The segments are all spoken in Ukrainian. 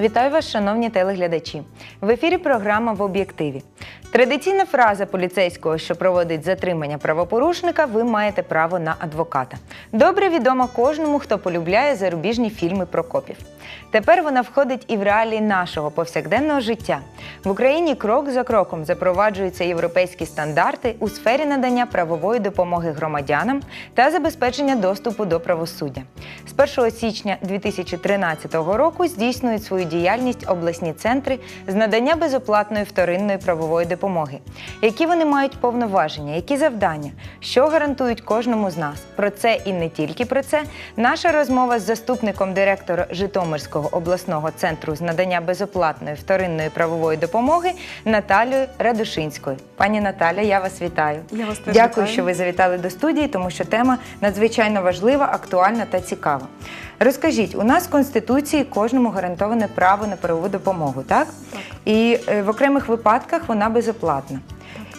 Вітаю вас, шановні телеглядачі. В ефірі програма в об'єктиві. Традиційна фраза поліцейського, що проводить затримання правопорушника, ви маєте право на адвоката. Добре відома кожному, хто полюбляє зарубіжні фільми про копів. Тепер вона входить і в реалії нашого повсякденного життя. В Україні крок за кроком запроваджуються європейські стандарти у сфері надання правової допомоги громадянам та забезпечення доступу до правосуддя. З 1 січня 2013 року здійснюють свою діяльність обласні центри з надання безоплатної вторинної правової допомоги. Які вони мають повноваження, які завдання, що гарантують кожному з нас? Про це і не тільки про це. Наша розмова з заступником директора Житомирського обласного центру з надання безоплатної вторинної правової допомоги Наталією Радушинською. Пані Наталя, я вас вітаю. Я вас теж Дякую, вітаю. що ви завітали до студії, тому що тема надзвичайно важлива, актуальна та цікава. Розкажіть, у нас в Конституції кожному гарантоване право на правову допомогу, так? Так. І е, в окремих випадках вона безоплатна.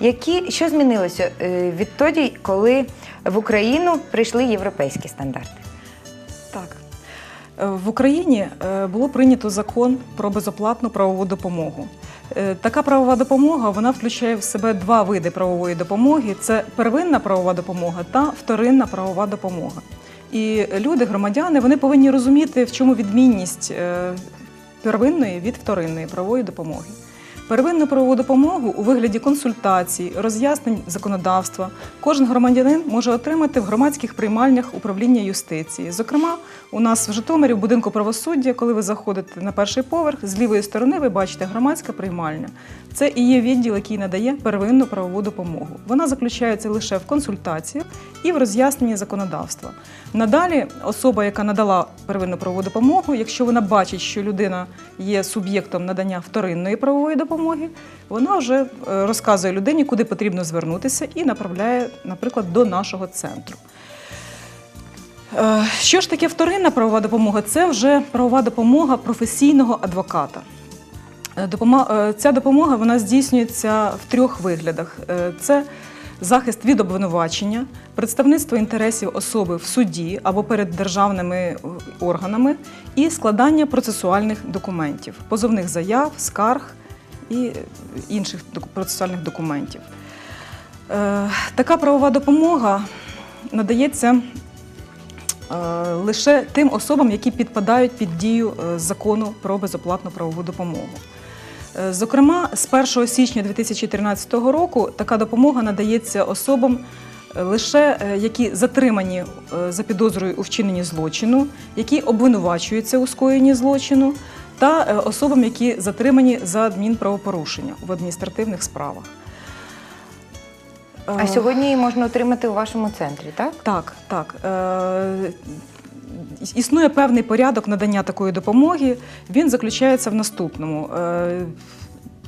Які, що змінилося е, відтоді, коли в Україну прийшли європейські стандарти? Так. Е, В Україні е, було прийнято закон про безоплатну правову допомогу. Е, Така правова допомога вона включає в себе два види правової допомоги: це первинна правова допомога та вторинна правова допомога. І люди, громадяни, вони повинні розуміти, в чому відмінність е, первинної від вторинної правової допомоги. Первинну правову допомогу у вигляді консультацій, роз'яснень законодавства кожен громадянин може отримати в громадських приймальнях управління юстиції. Зокрема, у нас в Житомирі в будинку правосуддя, коли ви заходите на перший поверх, з лівої сторони ви бачите громадська приймальня. Це і є відділ, який надає первинну правову допомогу. Вона заключається лише в консультаціях і в роз'ясненні законодавства. Надалі особа, яка надала первинну правову допомогу, якщо вона бачить, що людина є суб'єктом надання вторинної правової допомоги, вона вже е, розказує людині, куди потрібно звернутися, і направляє, наприклад, до нашого центру. Е, Що ж таке вторинна правова допомога? Це вже правова допомога професійного адвоката. Е, Ця допомога вона здійснюється в трьох виглядах: це захист від обвинувачення, представництво інтересів особи в суді або перед державними органами, і складання процесуальних документів, позовних заяв, скарг і інших процесуальних документів. Е, Така правова допомога надається е, лише тим особам, які підпадають під дію е, закону про безоплатну правову допомогу. Зокрема, з 1 січня 2013 року така допомога надається особам лише які затримані за підозрою у вчиненні злочину, які обвинувачуються у скоєнні злочину, та е, особам, які затримані за адмінправопорушення в адміністративних справах. А Е, сьогодні її можна отримати у вашому центрі, так? так, так. Е, Існує певний порядок надання такої допомоги. Він заключається в наступному.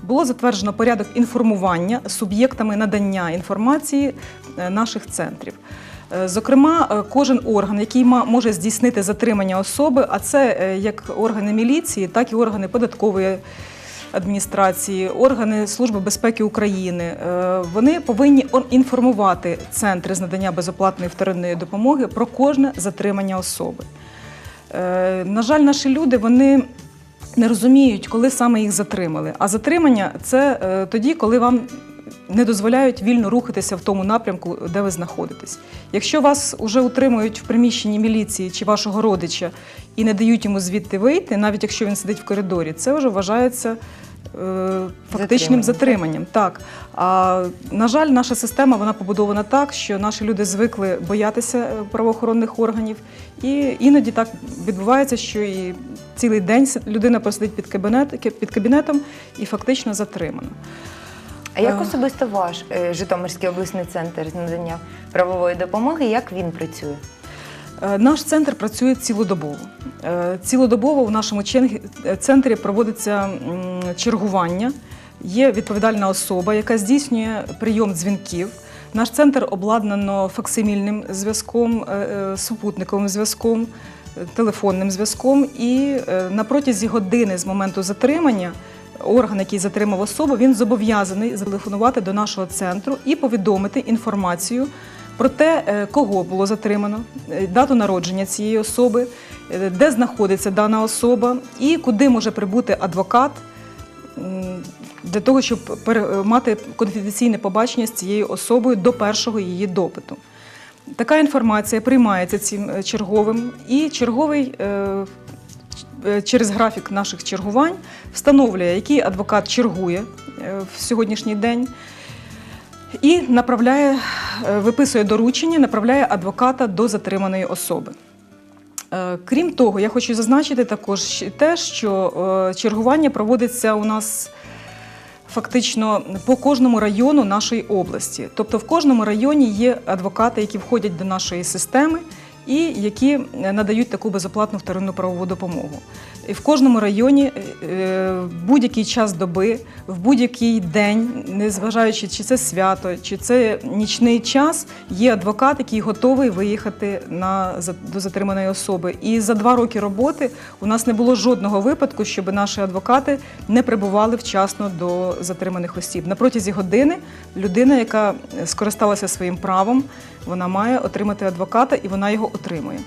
Було затверджено порядок інформування суб'єктами надання інформації наших центрів. Е, Зокрема, е, кожен орган, який може здійснити затримання особи, а це е, як органи міліції, так і органи податкової адміністрації, органи Служби безпеки України. Вони повинні інформувати центри з надання безоплатної вторинної допомоги про кожне затримання особи. На жаль, наші люди вони не розуміють, коли саме їх затримали. А затримання це тоді, коли вам не дозволяють вільно рухатися в тому напрямку, де ви знаходитесь. Якщо вас вже утримують в приміщенні міліції чи вашого родича і не дають йому звідти вийти, навіть якщо він сидить в коридорі, це вже вважається. е, Фактичним Затриманням, так. А на жаль, наша система вона побудована так, що наші люди звикли боятися е, правоохоронних органів, і іноді так відбувається, що і цілий день людина посидить під, кабінет, під кабінетом і фактично затримана. А як Е. особисто ваш е, Житомирський обласний центр з надання правової допомоги, як він працює? Е, Наш центр працює цілодобово. Е, Цілодобово в нашому чен- центрі проводиться м, чергування. Є відповідальна особа, яка здійснює прийом дзвінків. Наш центр обладнано факсимільним зв'язком, е, е, супутниковим зв'язком, е, телефонним зв'язком. І е, на протязі години з моменту затримання орган, який затримав особу, він зобов'язаний зателефонувати до нашого центру і повідомити інформацію про те, е, кого було затримано, е, дату народження цієї особи, е, де знаходиться дана особа і куди може прибути адвокат для того, щоб мати конфіденційне побачення з цією особою до першого її допиту. Така інформація приймається цим черговим, і черговий через графік наших чергувань встановлює, який адвокат чергує е, в сьогоднішній день, і направляє, е, виписує доручення, направляє адвоката до затриманої особи. Е, Крім того, я хочу зазначити також те, що е, чергування проводиться у нас фактично по кожному району нашої області. Тобто в кожному районі є адвокати, які входять до нашої системи і які е, надають таку безоплатну вторинну правову допомогу. В кожному районі е, в будь-який час доби, в будь-який день, незважаючи, чи це свято, чи це нічний час, є адвокат, який готовий виїхати на, до затриманої особи. І за два роки роботи у нас не було жодного випадку, щоб наші адвокати не прибували вчасно до затриманих осіб. На протязі години людина, яка скористалася своїм правом, вона має отримати адвоката і вона його отримує.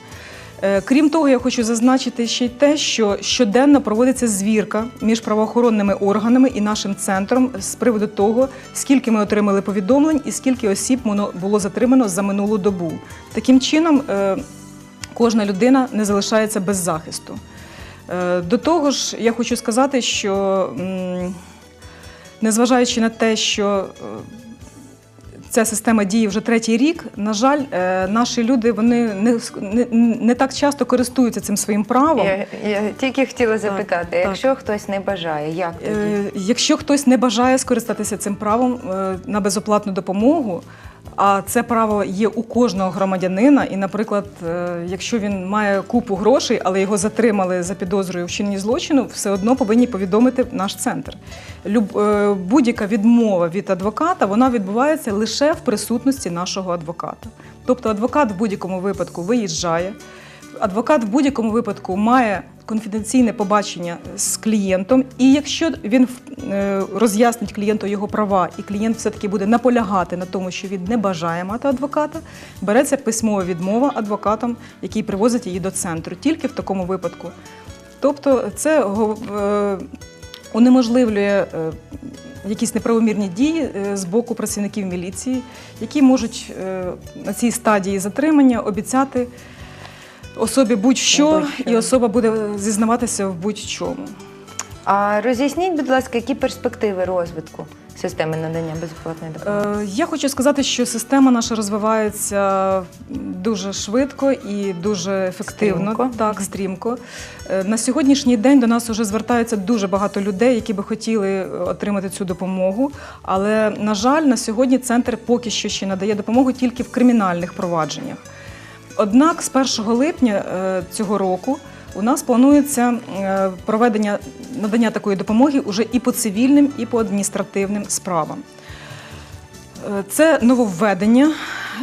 Е, Крім того, я хочу зазначити ще й те, що щоденно проводиться звірка між правоохоронними органами і нашим центром з приводу того, скільки ми отримали повідомлень і скільки осіб було затримано за минулу добу. Таким чином, е, кожна людина не залишається без захисту. Е, До того ж, я хочу сказати, що незважаючи на те, що ця система діє вже третій рік. На жаль, е, наші люди вони не, не, не так часто користуються цим своїм правом. Я, я тільки хотіла запитати, так. якщо хтось не бажає, як тоді? Е, Якщо хтось не бажає скористатися цим правом е, на безоплатну допомогу, а це право є у кожного громадянина, і, наприклад, е, якщо він має купу грошей, але його затримали за підозрою в злочину, все одно повинні повідомити наш центр. Е, Будь-яка відмова від адвоката вона відбувається лише в присутності нашого адвоката. Тобто адвокат в будь-якому випадку виїжджає, адвокат в будь-якому випадку має конфіденційне побачення з клієнтом, і якщо він е, роз'яснить клієнту його права, і клієнт все-таки буде наполягати на тому, що він не бажає мати адвоката, береться письмова відмова адвокатом, який привозить її до центру, тільки в такому випадку. Тобто, це е, унеможливлює е, якісь неправомірні дії з боку працівників міліції, які можуть на цій стадії затримання обіцяти особі будь-що, і особа буде зізнаватися в будь-чому. А роз'ясніть, будь ласка, які перспективи розвитку системи надання безоплатної допомоги? Е, Я хочу сказати, що система наша розвивається дуже швидко і дуже ефективно, Стрімко. так стрімко. Е, На сьогоднішній день до нас вже звертаються дуже багато людей, які би хотіли отримати цю допомогу. Але на жаль, на сьогодні центр поки що ще надає допомогу тільки в кримінальних провадженнях. Однак з 1 липня е, цього року у нас планується е, проведення надання такої допомоги уже і по цивільним, і по адміністративним справам. Е, Це нововведення,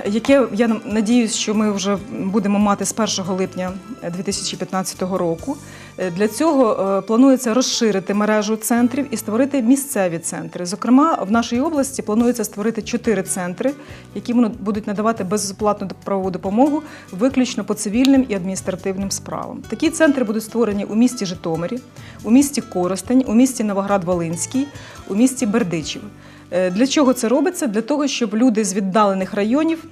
яке я надіюсь, що ми вже будемо мати з 1 липня 2015 року. Е, Для цього е, планується розширити мережу центрів і створити місцеві центри. Зокрема, в нашій області планується створити чотири центри, які будуть надавати безоплатну доп- правову допомогу виключно по цивільним і адміністративним справам. Такі центри будуть створені у місті Житомирі, у місті Коростень, у місті Новоград-Волинський, у місті Бердичів. Е, Для чого це робиться? Для того, щоб люди з віддалених районів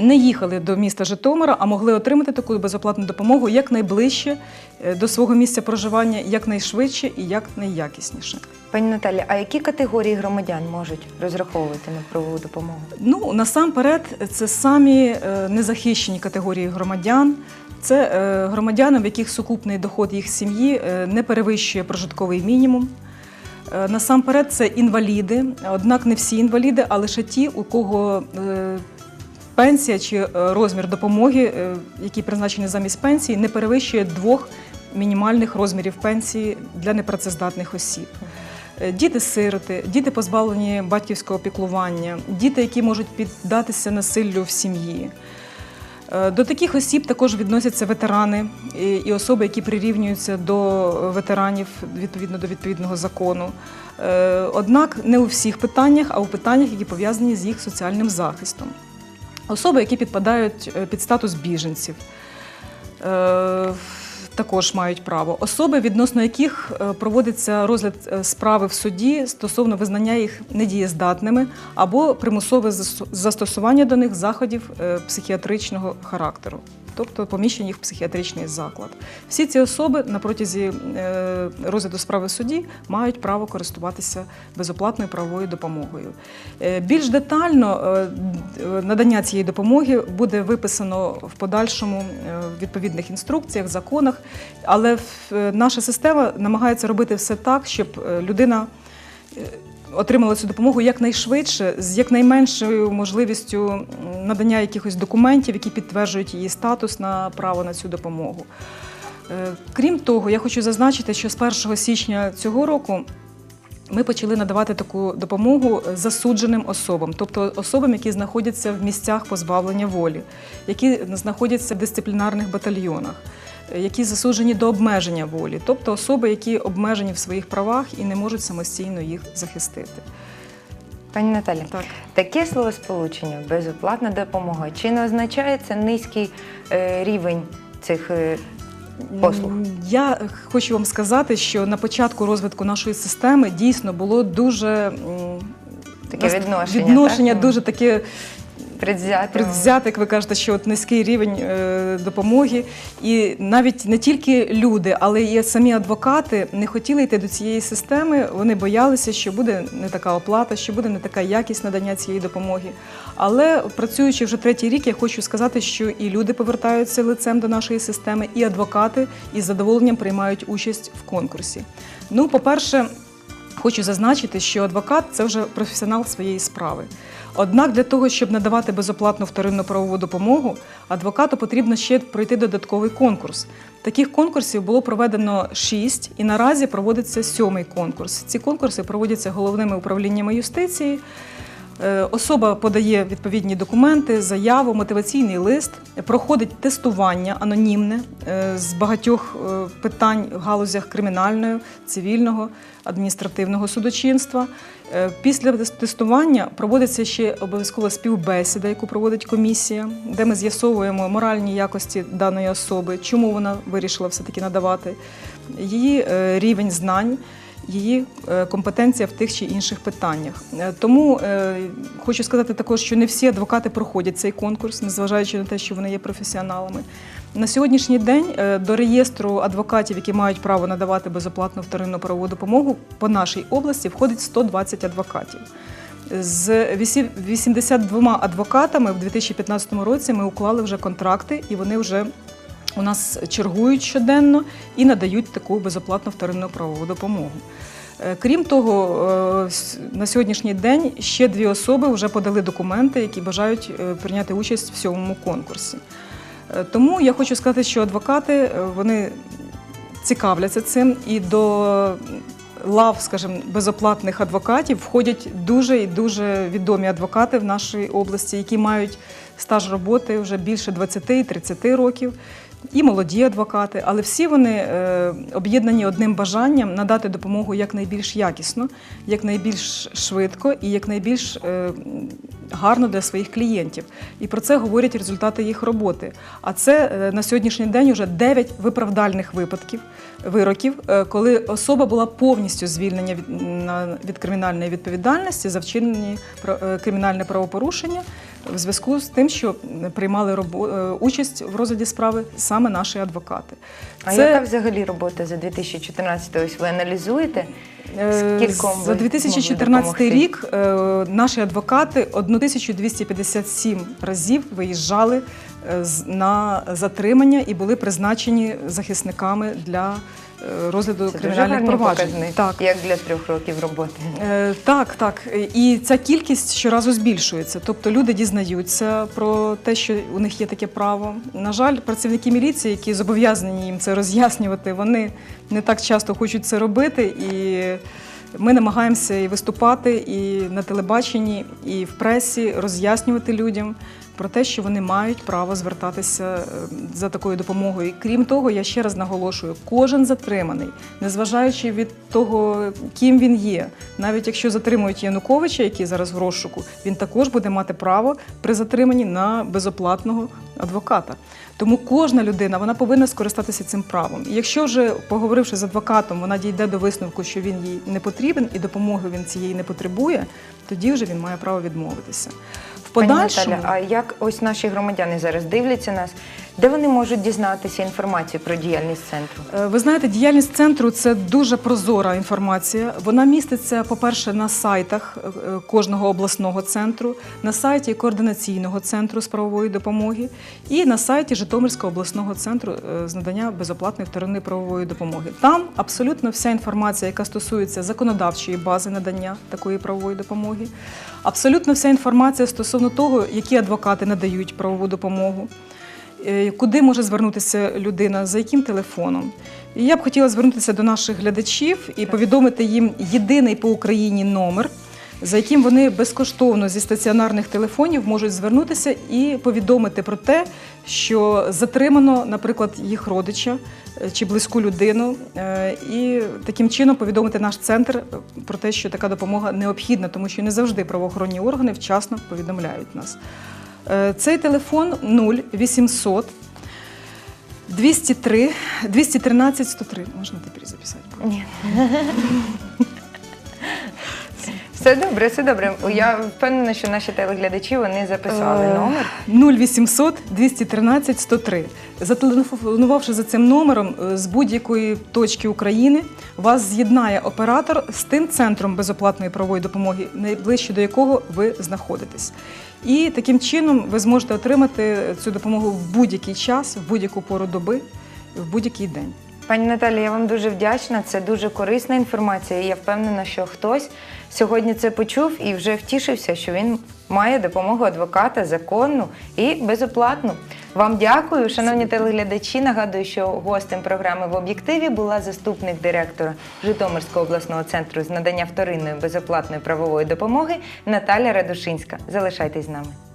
не їхали до міста Житомира, а могли отримати таку безоплатну допомогу якнайближче е, до свого місця проживання, якнайшвидше і якнайякісніше. Пані Наталі, а які категорії громадян можуть розраховувати на правову допомогу? Ну насамперед, це самі е, незахищені категорії громадян. Це е, громадяни, в яких сукупний доход їх сім'ї не перевищує прожитковий мінімум. Насамперед, це інваліди, однак не всі інваліди, а лише ті, у кого пенсія чи е, розмір допомоги, е, який призначений замість пенсії, не перевищує двох мінімальних розмірів пенсії для непрацездатних осіб. Е, Діти-сироти, діти позбавлені батьківського піклування, діти, які можуть піддатися насиллю в сім'ї. До таких осіб також відносяться ветерани і- особи, які прирівнюються до ветеранів відповідно до відповідного закону. Однак не у всіх питаннях, а у питаннях, які пов'язані з їх соціальним захистом. Особи, які підпадають е, під статус біженців, е, також мають право. Особи, відносно яких е, проводиться розгляд справи в суді стосовно визнання їх недієздатними або примусове зас- застосування до них заходів психіатричного характеру. Тобто поміщення їх в психіатричний заклад. Всі ці особи на протязі е, розгляду справи в суді мають право користуватися безоплатною правовою допомогою. Е, Більш детально е, надання цієї допомоги буде виписано в подальшому в відповідних інструкціях, законах, але наша система намагається робити все так, щоб людина отримала цю допомогу якнайшвидше, з якнайменшою можливістю надання якихось документів, які підтверджують її статус на право на цю допомогу. Е, Крім того, я хочу зазначити, що з 1 січня цього року ми почали надавати таку допомогу засудженим особам, тобто особам, які знаходяться в місцях позбавлення волі, які знаходяться в дисциплінарних батальйонах, які засуджені до обмеження волі, тобто особи, які обмежені в своїх правах і не можуть самостійно їх захистити. Пані Наталі, Так. таке словосполучення безоплатна допомога. Чи не означає це низький е, рівень цих е, послуг? Я хочу вам сказати, що на початку розвитку нашої системи дійсно було дуже Таке відношення, відношення так? дуже таке Предвзято. предвзяте, як ви кажете, що от низький рівень е, допомоги. І навіть не тільки люди, але і самі адвокати не хотіли йти до цієї системи. Вони боялися, що буде не така оплата, що буде не така якість надання цієї допомоги. Але працюючи вже третій рік, я хочу сказати, що і люди повертаються лицем до нашої системи, і адвокати із задоволенням приймають участь в конкурсі. Ну, по-перше, Хочу зазначити, що адвокат це вже професіонал своєї справи. Однак для того, щоб надавати безоплатну вторинну правову допомогу, адвокату потрібно ще пройти додатковий конкурс. Таких конкурсів було проведено шість, і наразі проводиться сьомий конкурс. Ці конкурси проводяться головними управліннями юстиції. Е, Особа подає відповідні документи, заяву, мотиваційний лист, проходить тестування анонімне е, з багатьох е, питань в галузях кримінального, цивільного, адміністративного судочинства. Після тестування проводиться ще обов'язкова співбесіда, яку проводить комісія, де ми з'ясовуємо моральні якості даної особи, чому вона вирішила все-таки надавати, її рівень знань її е, компетенція в тих чи інших питаннях. Е, Тому е, хочу сказати також, що не всі адвокати проходять цей конкурс, незважаючи на те, що вони є професіоналами. На сьогоднішній день до реєстру адвокатів, які мають право надавати безоплатну вторинну правову допомогу по нашій області, входить 120 адвокатів. З вісі- 82 адвокатами в 2015 році ми уклали вже контракти, і вони вже у нас чергують щоденно і надають таку безоплатну вторинну правову допомогу. Е, Крім того, е, на сьогоднішній день ще дві особи вже подали документи, які бажають е, прийняти участь в сьомому конкурсі. Тому я хочу сказати, що адвокати вони цікавляться цим і до лав, скажімо, безоплатних адвокатів входять дуже і дуже відомі адвокати в нашій області, які мають стаж роботи вже більше 20-30 років. І молоді адвокати, але всі вони е, об'єднані одним бажанням надати допомогу якнайбільш якісно, якнайбільш швидко і якнайбільш е, гарно для своїх клієнтів. І про це говорять результати їх роботи. А це е, на сьогоднішній день вже 9 виправдальних випадків, вироків, коли особа була повністю звільнена від, на- кримінальної відповідальності за вчинені про- кримінальне правопорушення в зв'язку з тим, що приймали робо- е, участь в розгляді справи саме наші адвокати. А яка взагалі робота за 2014 ось ви аналізуєте? Е, Скільком За 2014 рік е, наші адвокати 1257 разів виїжджали на затримання і були призначені захисниками для е, розгляду Це кримінальних гарний проваджень. показник, Так. як для трьох років роботи. Е, Так, так. І ця кількість щоразу збільшується. Тобто люди дізнаються про те, що у них є таке право. На жаль, працівники міліції, які зобов'язані їм це роз'яснювати, вони не так часто хочуть це робити. І ми намагаємося і виступати і на телебаченні, і в пресі, роз'яснювати людям про те, що вони мають право звертатися е, за такою допомогою. Крім того, я ще раз наголошую: кожен затриманий, незважаючи від того, ким він є, навіть якщо затримують Януковича, який зараз в розшуку, він також буде мати право при затриманні на безоплатного адвоката. Тому кожна людина вона повинна скористатися цим правом. І якщо вже поговоривши з адвокатом, вона дійде до висновку, що він їй не потрібен і допомоги він цієї не потребує, тоді вже він має право відмовитися. В Пані Наталя, а як ось наші громадяни зараз дивляться нас, де вони можуть дізнатися інформацію про діяльність центру? Е, Ви знаєте, діяльність центру це дуже прозора інформація. Вона міститься, по-перше, на сайтах е, кожного обласного центру, на сайті координаційного центру з правової допомоги і на сайті Житомирського обласного центру е, з надання безоплатної вторинної правової допомоги. Там абсолютно вся інформація, яка стосується законодавчої бази надання такої правової допомоги, абсолютно вся інформація стосовно того, які адвокати надають правову допомогу. Е, Куди може звернутися людина, за яким телефоном? І я б хотіла звернутися до наших глядачів і повідомити їм єдиний по Україні номер, за яким вони безкоштовно зі стаціонарних телефонів можуть звернутися і повідомити про те, що затримано, наприклад, їх родича е, чи близьку людину, е, і таким чином повідомити наш центр про те, що така допомога необхідна, тому що не завжди правоохоронні органи вчасно повідомляють нас. Е, Цей телефон 0800 203 213 103. Можна тепер записати? Ні. Все добре, все добре. Я впевнена, що наші телеглядачі вони записали Е, номер. 0800 213 103. Зателефонувавши за цим номером е, з будь-якої точки України, вас з'єднає оператор з тим центром безоплатної правової допомоги, найближче до якого ви знаходитесь. І таким чином ви зможете отримати цю допомогу в будь-який час, в будь-яку пору доби, в будь-який день. Пані Наталі, я вам дуже вдячна. Це дуже корисна інформація. І я впевнена, що хтось сьогодні це почув і вже втішився, що він має допомогу адвоката законну і безоплатну. Вам дякую, шановні телеглядачі. Нагадую, що гостем програми в об'єктиві була заступник директора Житомирського обласного центру з надання вторинної безоплатної правової допомоги Наталя Радушинська. Залишайтесь з нами.